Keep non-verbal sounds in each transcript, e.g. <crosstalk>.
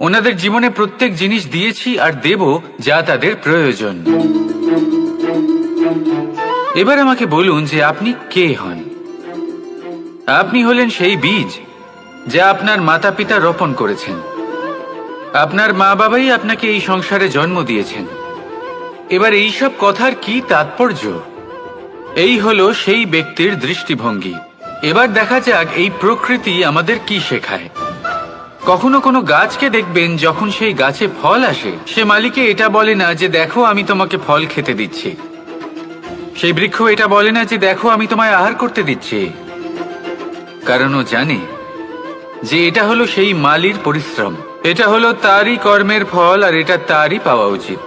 ওনাদের জীবনে প্রত্যেক জিনিস দিয়েছি আর দেব যা তাদের প্রয়োজন। এবার আমাকে বলুন যে আপনি কে হন। আপনি হলেন সেই বীজ যা আপনার মাতা পিতা রোপণ করেছেন। আপনার মা বাবাই আপনাকে এই সংসারে জন্ম দিয়েছেন। এবার এইসব কথার কি তাৎপর্য? এই হলো সেই ব্যক্তির দৃষ্টিভঙ্গি। এবার দেখা যাক এই প্রকৃতি আমাদের কি শেখায়। কখনো কোনো গাছকে দেখবেন যখন সেই গাছে ফল আসে। সে মালিকে এটা বলে না যে, দেখো, আমি তোমাকে ফল খেতে দিচ্ছি। সেই বৃক্ষ এটা বলে না যে, দেখো, আমি তোমায় আহার করতে দিচ্ছি। কারণ ও জানে যে এটা হলো সেই মালির পরিশ্রম। এটা হলো তারই কর্মের ফল আর এটা তারই পাওয়া উচিত।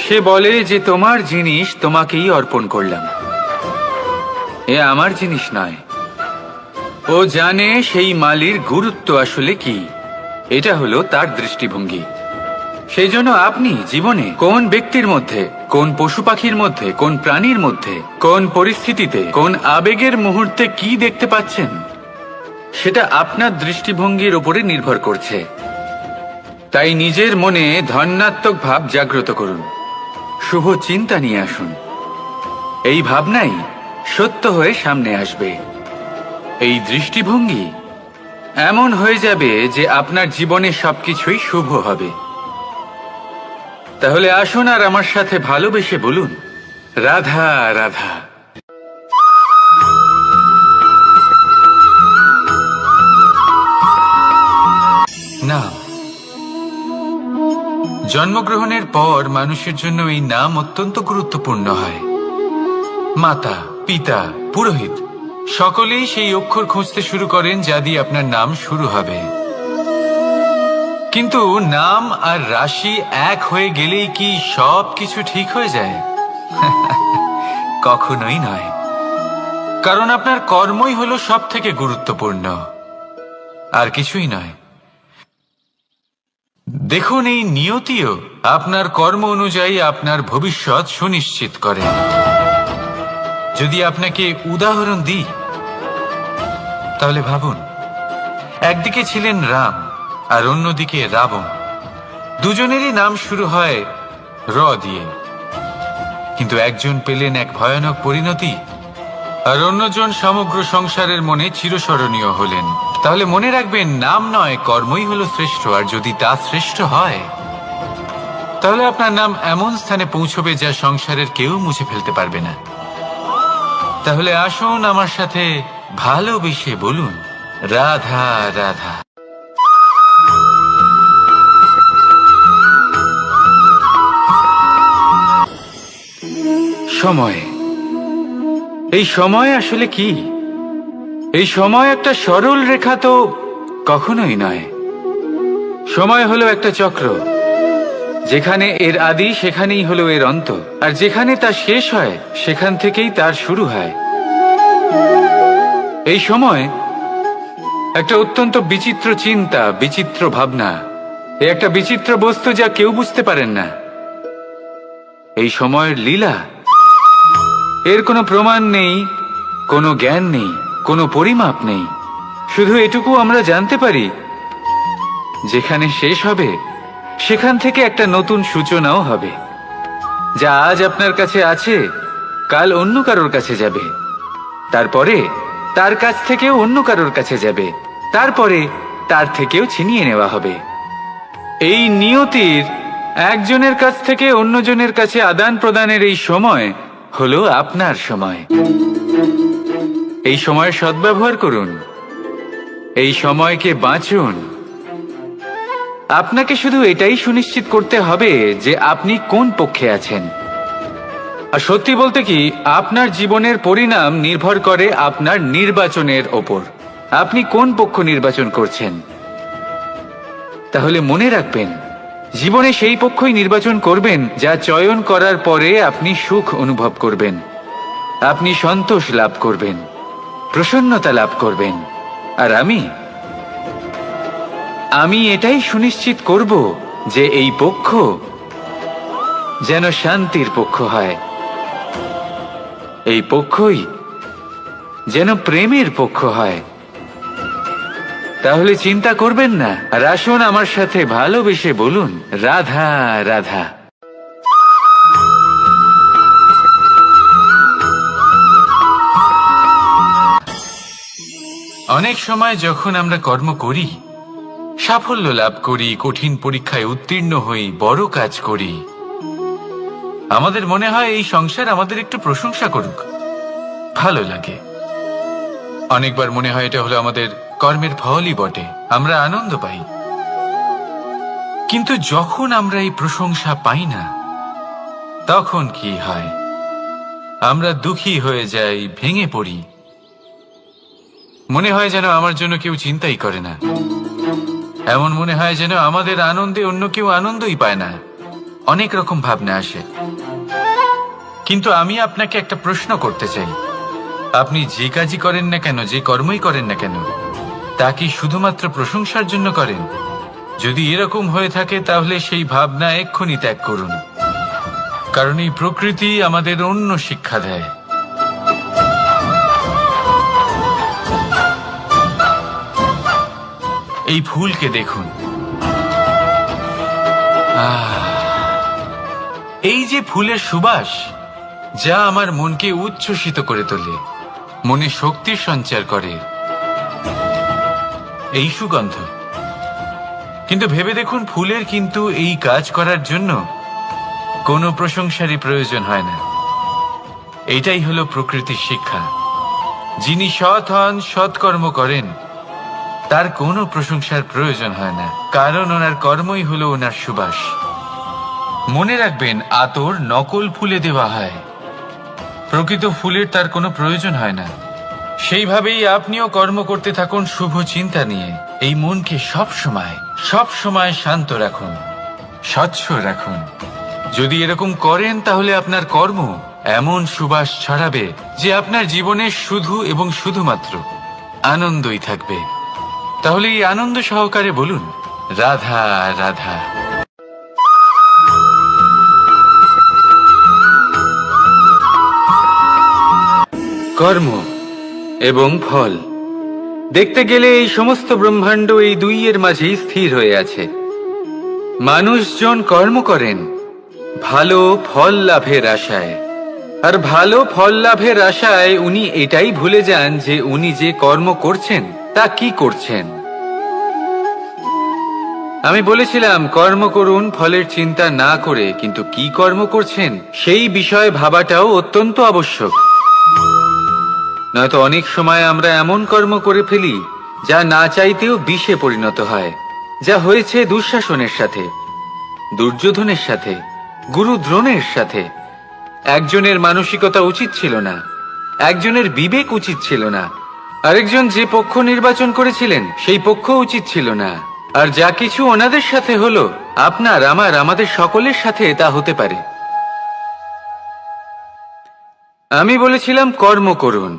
সে বলে যে, তোমার জিনিস তোমাকেই অর্পণ করলাম। এ আমার জিনিস নয়। ও জানে সেই মালির গুরুত্ব আসলে কি। এটা হলো তার দৃষ্টিভঙ্গি। সেই জন্য আপনি জীবনে কোন ব্যক্তির মধ্যে, কোন পশু পাখির মধ্যে, কোন প্রাণীর মধ্যে, কোন পরিস্থিতিতে, কোন আবেগের মুহূর্তে কি দেখতে পাচ্ছেন, সেটা আপনার দৃষ্টিভঙ্গির উপরে নির্ভর করছে। তাই নিজের মনে ধন্যাত্মক ভাব জাগ্রত করুন। শুভ চিন্তা নিয়ে আসুন। এই ভাবনাই সত্য হয়ে সামনে আসবে। এই দৃষ্টিভঙ্গি এমন হয়ে যাবে যে আপনার জীবনে সবকিছুই শুভ হবে। তাহলে আসুন আর আমার সাথে ভালোবেসে বলুন, রাধা রাধা। নাম জন্মগ্রহণের পর মানুষের জন্য এই নাম অত্যন্ত গুরুত্বপূর্ণ হয়। মাতা, পিতা, পুরোহিত। সকলেই সেই অক্ষর খুঁজতে শুরু করেন যা দিয়ে আপনার নাম শুরু হবে। কিন্তু নাম আর রাশি এক হয়ে গেলেই কি সব কিছু ঠিক হয়ে যায়? <laughs> কখনোই নয়। কারণ আপনার কর্মই হলো সব থেকে গুরুত্বপূর্ণ। আর কিছুই নয়। দেখুন, এই নিয়তিও আপনার কর্ম অনুযায়ী আপনার ভবিষ্যৎ সুনিশ্চিত করে। যদি আপনাকে উদাহরণ দিই তাহলে ভাবুন, একদিকে ছিলেন রাম আর অন্যদিকে রাবণ। দুজনেরই নাম শুরু হয় র দিয়ে। কিন্তু একজন পেলেন এক ভয়ানক পরিণতি আর অন্যজন সমগ্র সংসারের মনে চিরস্মরণীয় হলেন। তাহলে মনে রাখবেন, নাম নয়, কর্মই হলো শ্রেষ্ঠ, আর যদি তা শ্রেষ্ঠ হয়, তাহলে আপনার নাম এমন স্থানে পৌঁছবে যা সংসারের কেউ মুছে ফেলতে পারবে না। তাহলে আসুন আমার সাথে ভালোবেসে বলুন, রাধা রাধা। সময়। এই সময় আসলে কি? এই সময় একটা সরল রেখা তো কখনোই নয়। সময় হলো একটা চক্র। যেখানে এর আদি, সেখানেই হলো এর অন্ত। আর যেখানে তা শেষ হয়, সেখান থেকেই তার শুরু হয়। এই সময় একটা অত্যন্ত বিচিত্র চিন্তা, বিচিত্র ভাবনা এ একটা বিচিত্র বস্তু যা কেউ বুঝতে পারেন না। এই সময়ের লীলা, এর কোনো প্রমাণ নেই, কোনো জ্ঞান নেই, কোনো পরিমাপ নেই। শুধু এটুকু আমরা জানতে পারি, যেখানে শেষ হবে, সেখান থেকে একটা নতুন সূচনাও হবে, যা আজ আপনার কাছে আছে, কাল অন্য কারোর কাছে যাবে। তারপরে তার কাছ থেকেও অন্য কারোর কাছে যাবে। তারপরে তার থেকেও ছিনিয়ে নেওয়া হবে। এই নিয়তির একজনের কাছ থেকে অন্যজনের কাছে আদান প্রদানের এই সময় হলো আপনার সময়। এই সময় সদ্ব্যবহার করুন। এই সময়কে বাঁচুন। আপনাকে শুধু এটাই সুনিশ্চিত করতে হবে যে আপনি কোন পক্ষে আছেন। আর সত্যি বলতে কি, আপনার জীবনের পরিণাম নির্ভর করে আপনার নির্বাচনের ওপর। আপনি কোন পক্ষ নির্বাচন করছেন? তাহলে মনে রাখবেন, জীবনে সেই পক্ষই নির্বাচন করবেন যা চয়ন করার পরে আপনি সুখ অনুভব করবেন। আপনি সন্তোষ লাভ করবেন, প্রসন্নতা লাভ করবেন। আর আমি? আমি এটাই সুনিশ্চিত করব যে এই পক্ষ যেন শান্তির পক্ষ হয়। এই পক্ষই যেন প্রেমের পক্ষ হয়। তাহলে চিন্তা করবেন না। আর আসুন আমার সাথে ভালোবেসে বলুন, রাধা রাধা। অনেক সময় যখন আমরা কর্ম করি, সাফল্য লাভ করি, কঠিন পরীক্ষায় উত্তীর্ণ হই, বড় কাজ করি আমাদের মনে হয় এই সংসার আমাদের একটু প্রশংসা করুক। ভালো লাগে। অনেকবার মনে হয় এটা হলো আমাদের কর্মের ফলই বটে। আমরা আনন্দ পাই। কিন্তু যখন আমরা এই প্রশংসা পাই না, তখন কি হয়? আমরা দুঃখী হয়ে যাই, ভেঙে পড়ি। মনে হয় যেন আমার জন্য কেউ চিন্তাই করে না। এমন মনে হয় যেন আমাদের আনন্দে অন্য কেউ আনন্দই পায় না। অনেক রকম ভাবনা আসে। কিন্তু আমি আপনাকে একটা প্রশ্ন করতে চাই। আপনি যে কাজই করেন না কেন যে কর্মই করেন না কেন তা কি শুধুমাত্র প্রশংসার জন্য করেন? যদি এরকম হয়ে থাকে তাহলে সেই ভাবনা এক্ষুনি ত্যাগ করুন। কারণ এই প্রকৃতি আমাদের অন্য শিক্ষা দেয়। এই ফুলকে দেখুন। আহ, এই যে ফুলের সুবাস, যা আমার মনকে উচ্ছ্বসিত করে তোলে, মনে শক্তির সঞ্চার করে। এই সুগন্ধ। কিন্তু ভেবে দেখুন, ফুলের কিন্তু এই কাজ করার জন্য কোনো প্রশংসারই প্রয়োজন হয় না। এটাই হলো প্রকৃতির শিক্ষা। যিনি সৎ হন, সৎকর্ম করেন, তার কোনো প্রশংসার প্রয়োজন হয় না। কারণ ওনার কর্মই হলো ওনার সুবাস। মনে রাখবেন, আতর নকল ফুলে দেওয়া হয়। প্রকৃত ফুলের তার কোনো প্রয়োজন হয় না। সেইভাবেই আপনিও কর্ম করতে থাকুন শুভ চিন্তা নিয়ে। এই মনকে সব সময় সব সময় শান্ত রাখুন, স্বচ্ছ রাখুন। যদি এরকম করেন, তাহলে আপনার কর্ম এমন সুবাস ছড়াবে যে আপনার জীবনে শুধু এবং শুধুমাত্র আনন্দই থাকবে। তাহলে এই আনন্দ সহকারে বলুন, রাধা রাধা। কর্ম এবং ফল। দেখতে গেলে এই সমস্ত ব্রহ্মাণ্ড এই দুইয়ের মাঝেই স্থির হয়ে আছে। মানুষজন কর্ম করেন, ভালো ফল লাভের আশায়। আর ভালো ফল লাভের আশায় উনি এটাই ভুলে যান যে উনি যে কর্ম করছেন, তা কি করছেন? আমি বলেছিলাম, কর্ম করুন, ফলের চিন্তা না করে, কিন্তু কি কর্ম করছেন, সেই বিষয়ে ভাবাটাও অত্যন্ত আবশ্যক। নয়তো অনেক সময় আমরা এমন কর্ম করে ফেলি যা না চাইতেও বিষে পরিণত হয়, যা হয়েছে দুঃশাসনের সাথে, দুর্যোধনের সাথে, গুরু দ্রোণের সাথে। একজনের মানসিকতা উচিত ছিল না, একজনের বিবেক উচিত ছিল না। আরেকজন যে পক্ষ নির্বাচন করেছিলেন, সেই পক্ষ উচিত ছিল না। আর যা কিছু ওনাদের সাথে হলো, আপনার, আমার, আমাদের সকলের সাথে তা হতে পারে। আমি বলেছিলাম, কর্ম করুন।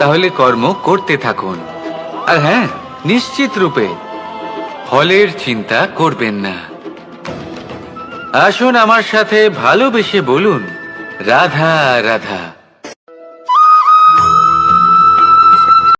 তাহলে কর্ম করতে থাকুন। আর হ্যাঁ নিশ্চিত রূপে ফলের চিন্তা করবেন না। আসুন আমার সাথে ভালোবেসে বলুন, রাধা রাধা।